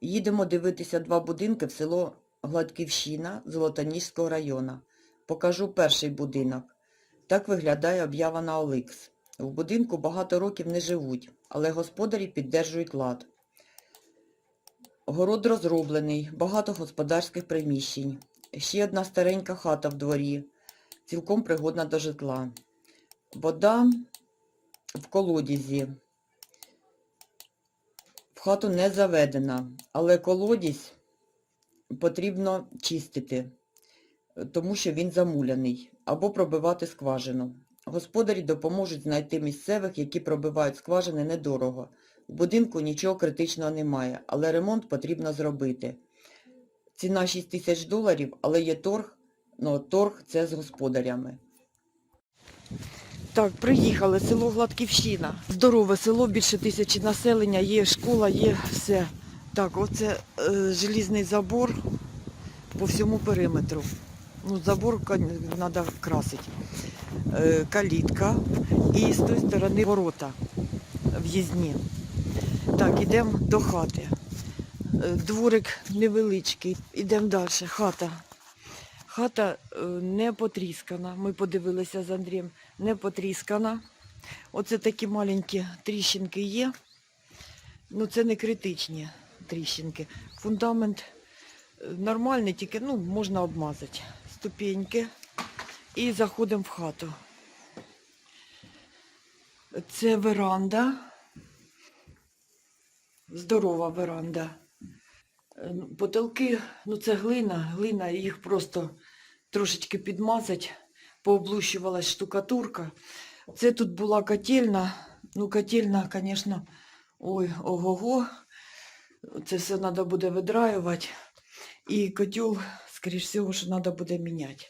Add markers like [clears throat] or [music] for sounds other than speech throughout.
Їдемо дивитися два будинки в село Гладківщина Золотоніжського району. Покажу перший будинок. Так виглядає об'ява на Оликс. В будинку багато років не живуть, але господарі піддержують лад. Город розроблений, багато господарських приміщень. Ще одна старенька хата в дворі, цілком пригодна до житла. Вода в колодязі. Хату не заведена, але колодязь потрібно чистити, тому що він замуляний, або пробивати скважину. Господарі допоможуть знайти місцевих, які пробивають скважини недорого. У будинку нічого критичного немає, але ремонт потрібно зробити. Ціна 6 тисяч доларів, але є торг, ну торг це з господарями. Так, приїхали, село Гладківщина. Здорове село, більше тисячі населення, є школа, є все. Так, оце е, желізний забор по всьому периметру. Ну, забор треба красити. Е, калітка і з тої сторони ворота в'їзні. Так, йдемо до хати. Е, Дворик невеличкий. Йдемо далі. Хата. Хата е, не потріскана. Ми подивилися з Андрієм. Не потріскана. Оце такі маленькі тріщинки є. Ну це не критичні тріщинки. Фундамент е, нормальний, тільки ну, можна обмазати. Ступеньки. І заходимо в хату. Це веранда. Здорова веранда. Е, ну, Потолки, ну це глина, глина, їх просто трошечки підмазать, пооблущувалась штукатурка. Це тут була котельна. Ну, котельна, звісно, ой, ого-го. Це все треба буде видраювати. І котел, скоріш всього, що треба буде міняти.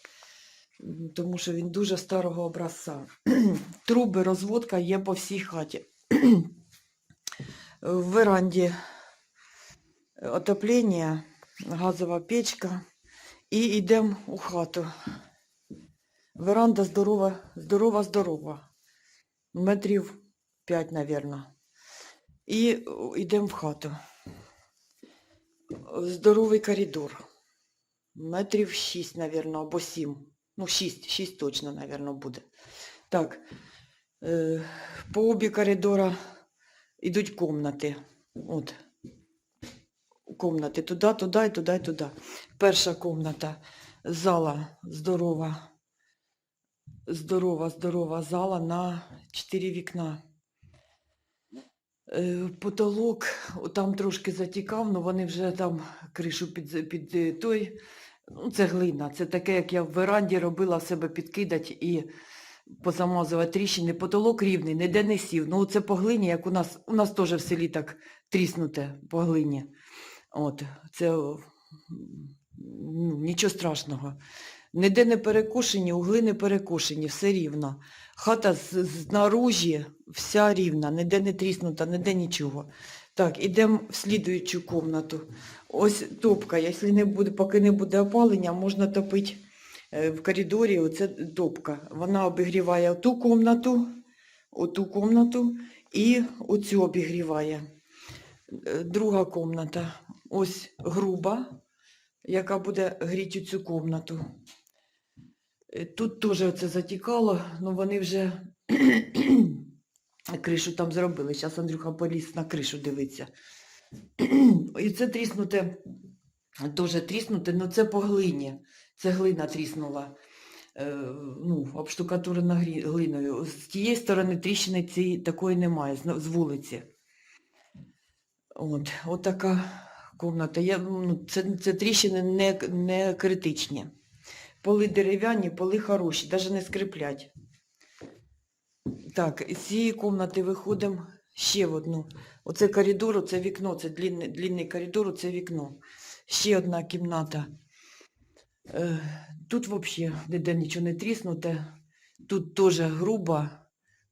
Тому що він дуже старого образця. [clears throat] Труби, розводка є по всій хаті. [clears throat] В веранді отоплення, газова печка. І йдемо у хату. Веранда здорова, здорова, здорова. Метрів 5, мабуть. І йдемо в хату. Здоровий коридор. Метрів 6, мабуть, або 7. Ну, 6, 6 точно, мабуть, буде. Так, е, по обі коридора йдуть комнати. От. Комнати туди, туди, туди, туди. Перша комната, зала здорова. Здорова, здорова зала на 4 вікна. Е, Потолок там трошки затікав, але вони вже там кришу під, під е, той. Ну, це глина. Це таке, як я в веранді робила себе підкидати і позамазувати тріщини. Потолок рівний, ніде не сів. Ну, це по глині, як у нас, у нас теж в селі так тріснуте по глині. От, це ну, нічого страшного. Ніде не перекошені, угли не перекошені, все рівно. Хата знаружі вся рівна, ніде не тріснута, ніде нічого. Так, ідемо в слідуючу кімнату. Ось топка, якщо не буде, поки не буде опалення, можна топити е, в коридорі, оце топка. Вона обігріває ту кімнату, оту кімнату і оцю обігріває. Е, Друга кімната, ось груба, яка буде гріти цю кімнату. Е, Тут теж це затікало, але вони вже [clears throat] кришу там зробили. Зараз Андрюха поліз на кришу дивиться. [clears throat] І це тріснуте, дуже тріснуте, але це по глині. Це глина тріснула. Е, ну, обштукатурена глиною. З тієї сторони тріщини цієї такої немає, з, вулиці. От, от така кімната. Я, ну, це, це тріщини не, не критичні. Поли дерев'яні, поли хороші, навіть не скриплять. Так, з цієї кімнати виходимо ще в одну. Оце коридор, оце вікно, це длинний, длинний коридор, оце вікно. Ще одна кімната. Е, тут взагалі ніде нічого не тріснуте. Тут теж грубо.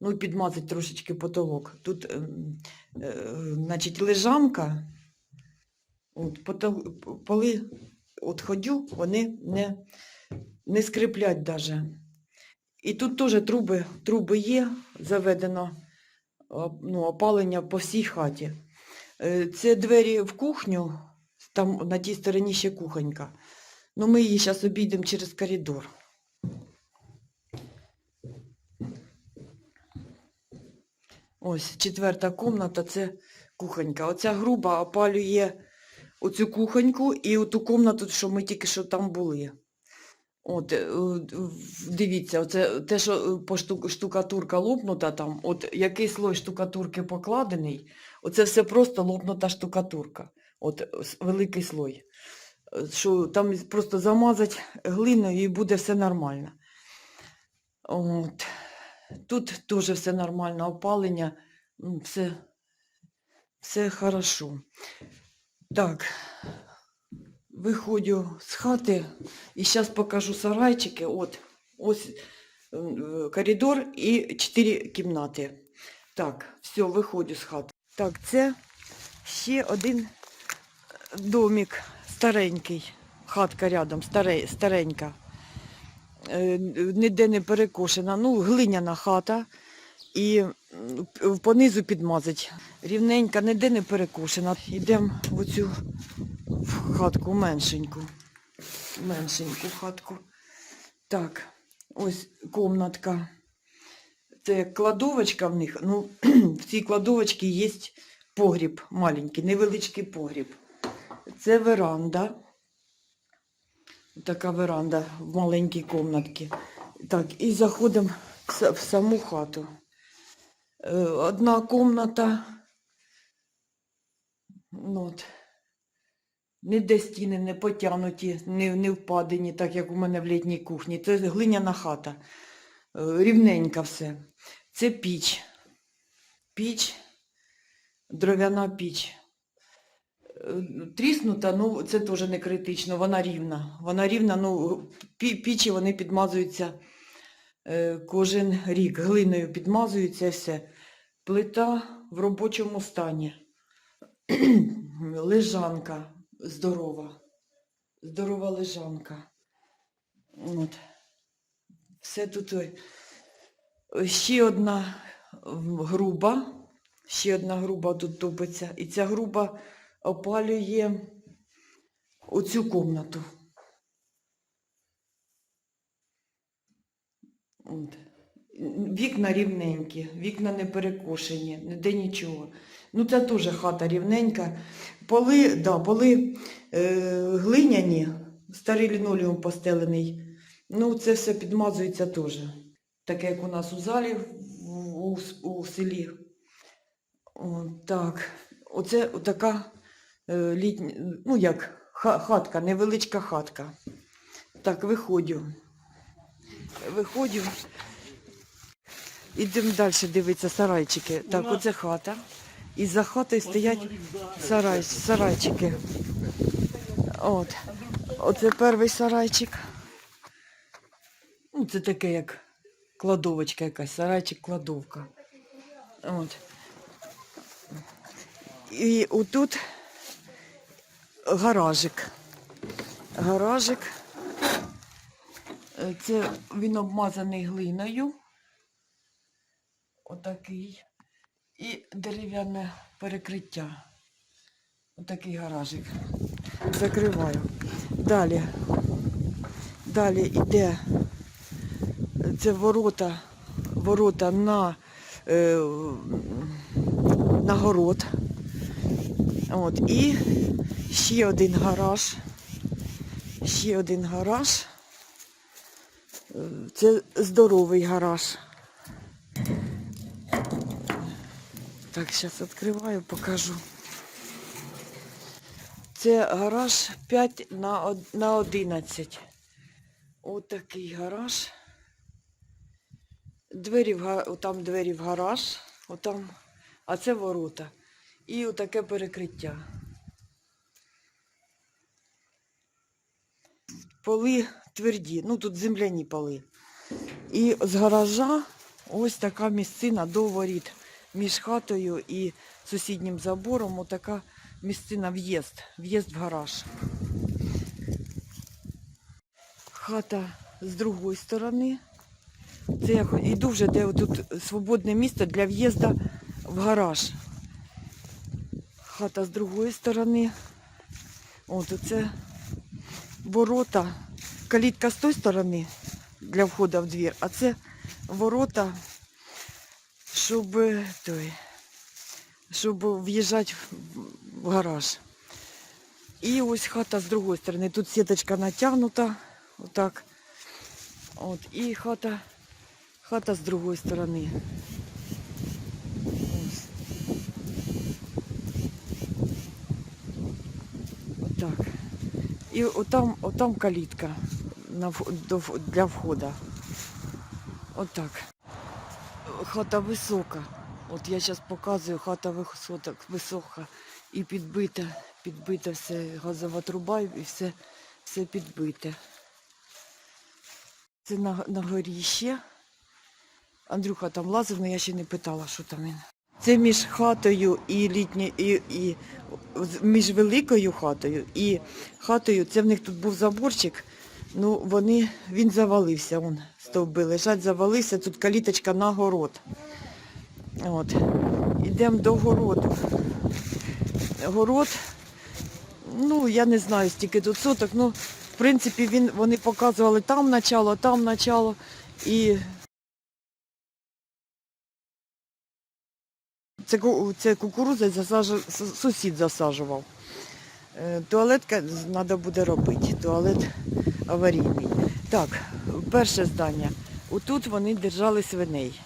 Ну, і трошечки потолок. Тут, ем, е, значить, лежанка. От, поли от ходю, вони не, не скриплять даже. І тут теж труби, труби є, заведено ну, опалення по всій хаті. Е, Це двері в кухню, там на тій стороні ще кухонька. Ну, ми її зараз обійдемо через коридор. Ось четверта кімната це кухонька. Оця груба опалює оцю кухоньку і оту кімнату, що ми тільки що там були. От, е, дивіться, оце те, що е, штукатурка лопнута там, от який слой штукатурки покладений, оце все просто лопнута штукатурка. От е, великий слой. Що там просто замазать глиною і буде все нормально. От. Тут теж все нормально, опалення, все, все хорошо. Так, виходжу з хати і зараз покажу сарайчики. От, ось е, коридор і чотири кімнати. Так, все, виходжу з хати. Так, це ще один домик старенький. Хатка рядом, старе, старенька. Е, Ніде не перекошена. Ну, глиняна хата. І понизу підмазать. Рівненька, ніде не перекошена. Йдемо в оцю в хатку меншеньку. Меншеньку хатку. Так, ось комнатка. Це кладовочка в них. Ну, [clears throat] в цій кладовочці є погріб маленький, невеличкий погріб. Це веранда. Така веранда в маленькій комнатці. Так, і заходимо в саму хату. Е, Одна комната. Ну, от. Ніде стіни не потягнуті, не, не впадені, так як у мене в літній кухні. Це глиняна хата. Е, Рівненька все. Це піч. Піч, дров'яна піч. Е, Тріснута, ну це теж не критично, вона рівна. Вона рівна, ну пі- пічі вони підмазуються е, кожен рік. Глиною підмазуються все. Плита в робочому стані. [clears throat] Лежанка здорова. Здорова лежанка. От. Все тут. Ще одна груба. Ще одна груба тут топиться. І ця груба опалює оцю комнату. От. Вікна рівненькі, вікна не перекошені, ніде нічого. Ну це теж хата рівненька. Поли, да, поли е, глиняні, старий лінолеум постелений. Ну це все підмазується теж. Таке, як у нас у залі у, у селі. О, так, оце така е, літня, ну як, хатка, невеличка хатка. Так, виходжу. Виходжу. Ідемо далі дивитися сарайчики. Так, оце хата. І за хатою стоять сарай, сарайчики. От. Оце перший сарайчик. Ну, це таке як кладовочка якась, сарайчик, кладовка. От. І отут гаражик. Гаражик. Це він обмазаний глиною. Отакий. І дерев'яне перекриття. Отакий гаражик. Закриваю. Далі. Далі йде це ворота, ворота на, е, на город. От, і ще один гараж. Ще один гараж. Е, Це здоровий гараж. Так, зараз відкриваю, покажу. Це гараж 5 на, на 11. Отакий гараж. Двері в, там двері в гараж, отам, а це ворота. І отаке перекриття. Поли тверді, ну тут земляні поли. І з гаража ось така місцина до воріт між хатою і сусіднім забором. Отака місцина в'їзд, в'їзд в гараж. Хата з другої сторони. Це я йду вже, де тут свободне місце для в'їзду в гараж. Хата з другої сторони. От оце ворота. Калітка з тої сторони для входу в двір, а це ворота, щоб е, той, щоб в'їжджати в- гараж. І ось хата з другої сторони. Тут сіточка натягнута, отак. От, і хата, хата з другої сторони. Ось. Отак. І отам, отам калітка для входу. Отак. Хата висока. От я зараз показую, хата висока, висока і підбита, підбита все, газова труба і все, все підбите. Це на, на горі ще. Андрюха там лазив, але я ще не питала, що там він. Це між хатою і літньою, і, і між великою хатою і хатою. Це в них тут був заборчик. Ну, вони, він завалився, он стовби лежать, завалився, тут каліточка на город. От. Ідемо до городу. Город, ну, я не знаю, стільки тут соток, ну, в принципі, він, вони показували там начало, там начало. І це, це кукурудза засажу, сусід засаджував. Е, Туалетка треба буде робити, туалет аварійний. Так, перше здання. Отут вони держали свиней.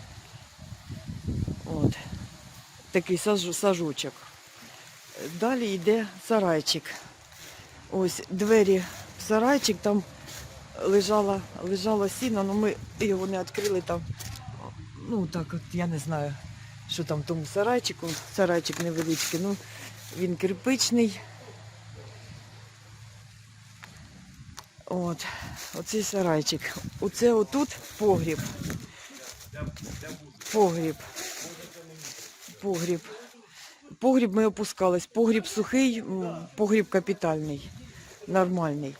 От. Такий сажу, сажучок. Далі йде сарайчик. Ось двері в сарайчик, там лежало, лежало сіно, але ми його не відкрили там. Ну так от я не знаю, що там в тому сарайчику. Сарайчик невеличкий, ну він кирпичний. От, оцей сарайчик. Оце отут погріб. Погріб. Погріб. Погріб ми опускались. Погріб сухий, погріб капітальний, нормальний.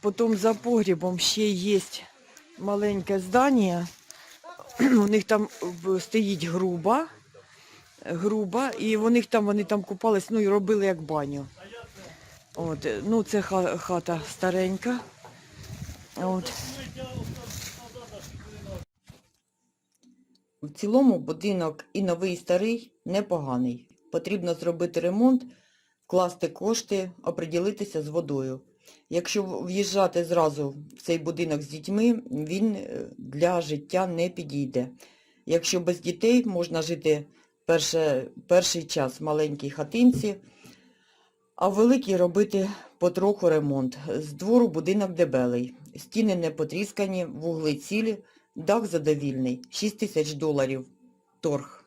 Потім за погрібом ще є маленьке здання. У них там стоїть груба, груба, і них там вони там купались, ну і робили як баню. От, е, ну це хата старенька. От. В цілому будинок і новий, і старий непоганий. Потрібно зробити ремонт, вкласти кошти, оприділитися з водою. Якщо в'їжджати зразу в цей будинок з дітьми, він е, для життя не підійде. Якщо без дітей можна жити перше, перший час в маленькій хатинці, а в великій робити потроху ремонт. З двору будинок дебелий, стіни не потріскані, вугли цілі, Дах задовільний, 6 тисяч доларів торг.